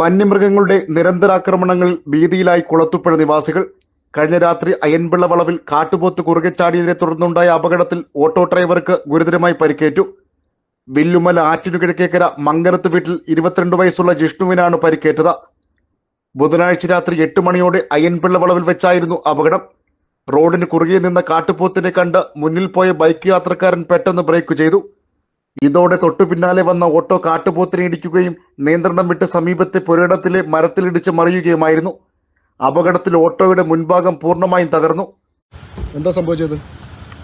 വന്യമൃഗങ്ങളുടെ നിരന്തരാക്രമണങ്ങളിൽ ഭീതിയിലായി കുളത്തുപ്പുഴ നിവാസികൾ. കഴിഞ്ഞ രാത്രി അയൻപിള്ള വളവിൽ കാട്ടുപോത്ത് കുറുകെ ചാടിയതിനെ തുടർന്നുണ്ടായ അപകടത്തിൽ ഓട്ടോ ഡ്രൈവർക്ക് ഗുരുതരമായി പരിക്കേറ്റു. വില്ലുമല ആറ്റിനു കിഴക്കേക്കര മങ്കരത്ത് വീട്ടിൽ ഇരുപത്തിരണ്ട് വയസ്സുള്ള ജിഷ്ണുവിനാണ് പരിക്കേറ്റത്. ബുധനാഴ്ച രാത്രി എട്ട് മണിയോടെ അയ്യൻപിള്ള വളവിൽ വെച്ചായിരുന്നു അപകടം. റോഡിന് കുറുകെ നിന്ന കാട്ടുപോത്തിനെ കണ്ട് മുന്നിൽ പോയ ബൈക്ക് യാത്രക്കാരൻ പെട്ടെന്ന് ബ്രേക്ക് ചെയ്തു. ഇതോടെ തൊട്ടു പിന്നാലെ വന്ന ഓട്ടോ കാട്ടുപോത്തിനെ ഇടിക്കുകയും നിയന്ത്രണം വിട്ട് സമീപത്തെ പുരയിടത്തിലെ മരത്തിലിടിച്ച് മറിയുകയുമായിരുന്നു. അപകടത്തിൽ ഓട്ടോയുടെ മുൻഭാഗം പൂർണമായും തകർന്നു. എന്താ സംഭവിച്ചത്?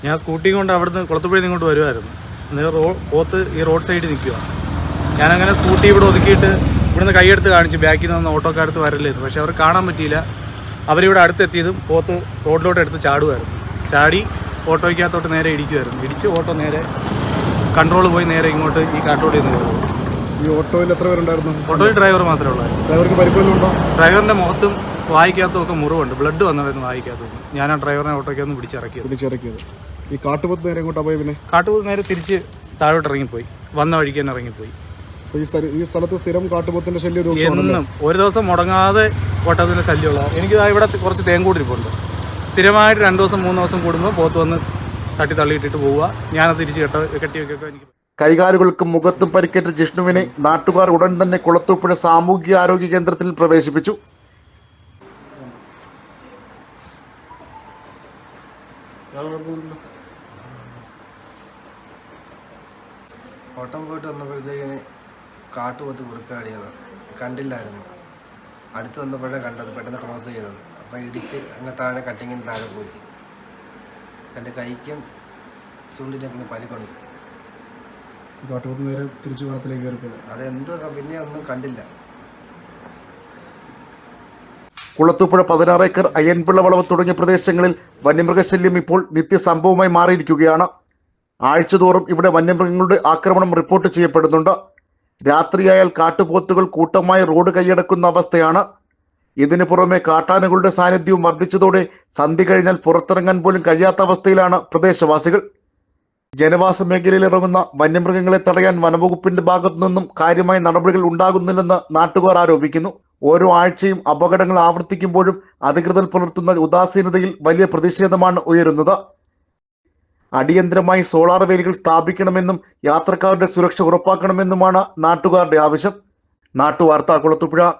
ഞാൻ സ്കൂട്ടി കൊണ്ട് അവിടുന്ന് കുളത്തുപുഴയിൽ ഇങ്ങോട്ട് വരുമായിരുന്നു അന്നേരം റോ പോത്ത് ഈ റോഡ് സൈഡിൽ നിൽക്കുക ഞാനങ്ങനെ സ്കൂട്ടി ഇവിടെ ഒതുക്കിയിട്ട് ഇവിടുന്ന് കൈയെടുത്ത് കാണിച്ചു ബാക്കിൽ നിന്ന് ഓട്ടോക്കാരത്ത് വരലായിരുന്നു. പക്ഷെ അവർ കാണാൻ പറ്റിയില്ല. അവരിവിടെ അടുത്തെത്തിയതും പോത്ത് റോഡിലോട്ട് എടുത്ത് ചാടുമായിരുന്നു ചാടി ഓട്ടോയ്ക്കകത്തോട്ട് നേരെ ഇടിക്കുമായിരുന്നു ഇടിച്ച് ഓട്ടോ നേരെ കൺട്രോൾ പോയി നേരെ ഇങ്ങോട്ട് ഈ കാട്ടോടി നിന്ന് കയറും ഈ ഓട്ടോയിൽ എത്ര പേരുണ്ടായിരുന്നു? ഓട്ടോയിൽ ഡ്രൈവർ മാത്രമേ ഉള്ളൂ. ഡ്രൈവർക്ക് പരിക്കുവല്ലോ ഉണ്ടോ? ഡ്രൈവറിന്റെ മുഖത്തും വായിക്കാത്തതൊക്കെ മുറിവുണ്ട്. ബ്ലഡ് വന്നതായിരുന്നു വായിക്കകത്തും ഞാൻ ആ ഡ്രൈവറിനെ ഓട്ടോയ്ക്കൊന്ന് പിടിച്ചിറക്കിയത്. പിടിച്ചിറക്കിയത്. ഈ കാട്ടുപോത്ത് നേരെ ഇങ്ങോട്ടാ പോയി പിന്നെ? കാട്ടുപോത്ത് നേരെ തിരിച്ച് താഴോട്ട് ഇറങ്ങിപ്പോയി. വന്ന വഴിക്ക് തന്നെ ഇറങ്ങിപ്പോയി. ഈ സ്ഥല ഈ സ്ഥലത്ത് സ്ഥിരം കാട്ടുപോത്തിന്റെ ശല്യം ഒരു എന്നും ഒരു ദിവസം മുടങ്ങാതെ ഓട്ടത്തിന്റെ ശല്യമുള്ള എനിക്ക് ഇവിടെ കുറച്ച് തേങ്കൂടിരിപ്പുണ്ട് സ്ഥിരമായിട്ട് രണ്ട് ദിവസം മൂന്ന് ദിവസം കൂടുമ്പോൾ പോത്ത് വന്ന് തട്ടി തള്ളിയിട്ടിട്ട് പോവുക. ഞാനത് തിരിച്ച് കെട്ട കെട്ടി വെക്കൊക്കെ എനിക്ക് കൈകാലുകൾക്കും മുഖത്തും പരിക്കേറ്റ ജിഷ്ണുവിനെ നാട്ടുകാർ ഉടൻ തന്നെ കുളത്തൂപ്പുഴ സാമൂഹ്യ ആരോഗ്യ കേന്ദ്രത്തിൽ പ്രവേശിപ്പിച്ചു. ഓട്ടം പോയിട്ട് വന്നപ്പോഴത്തേക്കിന് കാട്ടുപോത്ത് കുറുക്കാടിയത് കണ്ടില്ലായിരുന്നു. അടുത്ത് വന്നപ്പോഴേ കണ്ടത് പെട്ടെന്ന് ക്രോസ് ചെയ്തത്. അപ്പം ഇടിച്ച് അങ്ങ് താഴെ കട്ടിങ്ങിന് താഴെ പോയി. എന്റെ കൈക്കും ചൂണ്ടിന്റെ പരിക്കുണ്ട്. കാട്ടുപോത്ത് നേരെ തിരിച്ചു കയറിപ്പോയത് അതെന്തോ പിന്നെ ഒന്നും കണ്ടില്ല. കുളത്തൂപ്പുഴ പതിനാറ് ഏക്കർ അയ്യൻപിള്ള വളവ് തുടങ്ങിയ പ്രദേശങ്ങളിൽ വന്യമൃഗശല്യം ഇപ്പോൾ നിത്യസംഭവമായി മാറിയിരിക്കുകയാണ്. ആഴ്ചതോറും ഇവിടെ വന്യമൃഗങ്ങളുടെ ആക്രമണം റിപ്പോർട്ട് ചെയ്യപ്പെടുന്നുണ്ട്. രാത്രിയായാൽ കാട്ടുപോത്തുകൾ കൂട്ടമായി റോഡ് കൈയടക്കുന്ന അവസ്ഥയാണ് ഇതിനു പുറമെ കാട്ടാനകളുടെ സാന്നിധ്യവും വർദ്ധിച്ചതോടെ സന്ധി കഴിഞ്ഞാൽ പുറത്തിറങ്ങാൻ പോലും കഴിയാത്ത അവസ്ഥയിലാണ് പ്രദേശവാസികൾ. ജനവാസ മേഖലയിൽ ഇറങ്ങുന്ന വന്യമൃഗങ്ങളെ തടയാൻ വനവകുപ്പിന്റെ ഭാഗത്തു നിന്നും കാര്യമായ നടപടികൾ ഉണ്ടാകുന്നില്ലെന്ന് നാട്ടുകാർ ആരോപിക്കുന്നു. ഓരോ ആഴ്ചയും അപകടങ്ങൾ ആവർത്തിക്കുമ്പോഴും അധികൃതർ പുലർത്തുന്ന ഉദാസീനതയിൽ വലിയ പ്രതിഷേധമാണ് ഉയരുന്നത്. അടിയന്തരമായി സോളാർ വേലികൾ സ്ഥാപിക്കണമെന്നും യാത്രക്കാരുടെ സുരക്ഷ ഉറപ്പാക്കണമെന്നുമാണ് നാട്ടുകാരുടെ ആവശ്യം. നാട്ടുവാർത്ത കുളത്തുപുഴ